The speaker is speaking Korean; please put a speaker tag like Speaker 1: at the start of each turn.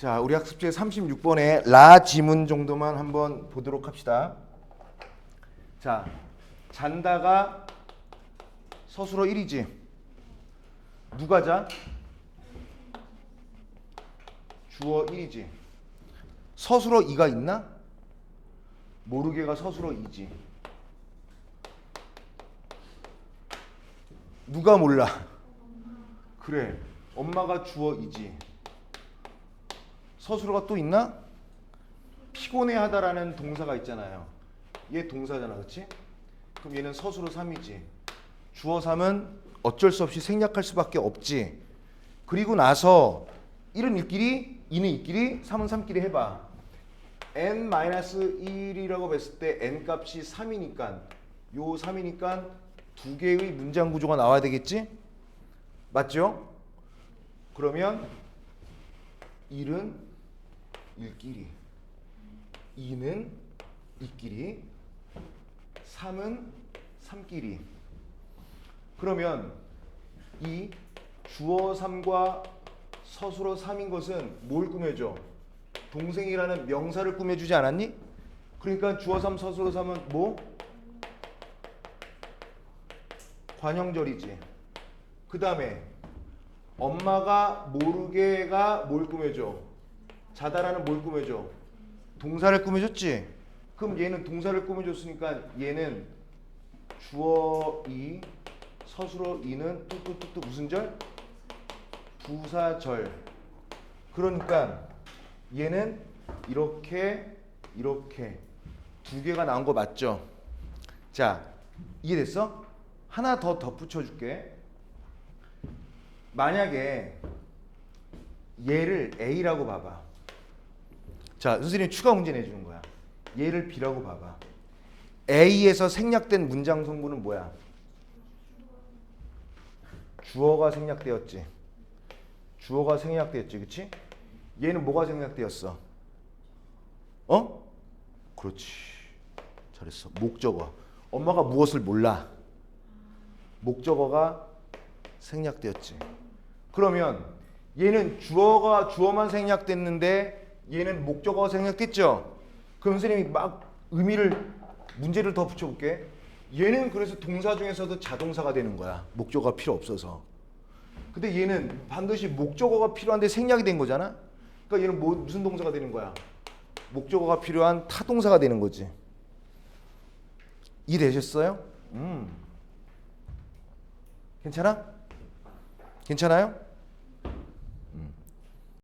Speaker 1: 자, 우리 학습제 36번에 라 지문 정도만 한번 보도록 합시다. 자, 잔다가 서술어 1이지. 누가 자? 주어 1이지. 서술어 2가 있나? 모르게가 서술어 2지. 누가 몰라? 그래. 엄마가 주어 2지. 서술어가 또 있나? 피곤해하다라는 동사가 있잖아요. 얘 동사잖아, 그렇지? 그럼 얘는 서술어 3이지. 주어 3은 어쩔 수 없이 생략할 수밖에 없지. 그리고 나서 1은 1끼리, 2는 2끼리, 3은 3끼리 해봐. n-1이라고 했을 때 n 값이 3이니까 요 3이니까 두 개의 문장 구조가 나와야 되겠지? 맞죠? 그러면 1은 1끼리 2는 2끼리 3은 3끼리 그러면 이 주어 3과 서술어 3인 것은 뭘 꾸며줘? 동생이라는 명사를 꾸며주지 않았니? 그러니까 주어 3 서술어 3은 뭐? 관형절이지. 그 다음에 엄마가 모르게가 뭘 꾸며줘? 자다라는 뭘 꾸며줘? 동사를 꾸며줬지? 그럼 얘는 동사를 꾸며줬으니까 얘는 주어 2, 서술어 2는 뚜뚜뚜뚜 무슨 절? 부사절. 그러니까 얘는 이렇게 이렇게 두 개가 나온 거 맞죠? 자 이해됐어? 하나 더 덧붙여 줄게. 만약에 얘를 A라고 봐봐. 자 선생님이 추가 문제 내주는 거야. 얘를 B라고 봐봐. A에서 생략된 문장 성분은 뭐야? 주어가 생략되었지. 주어가 생략되었지, 그렇지? 얘는 뭐가 생략되었어? 어? 그렇지. 잘했어. 목적어. 엄마가 무엇을 몰라? 목적어가 생략되었지. 그러면 얘는 주어가 주어만 생략됐는데 얘는 목적어가 생략됐죠. 그럼 선생님이 막 의미를 문제를 더 붙여볼게. 얘는 그래서 동사 중에서도 자동사가 되는 거야. 목적어가 필요 없어서. 근데 얘는 반드시 목적어가 필요한데 생략이 된 거잖아. 그러니까 얘는 뭐, 무슨 동사가 되는 거야? 목적어가 필요한 타동사가 되는 거지. 이해되셨어요? 음. 괜찮아? 괜찮아요?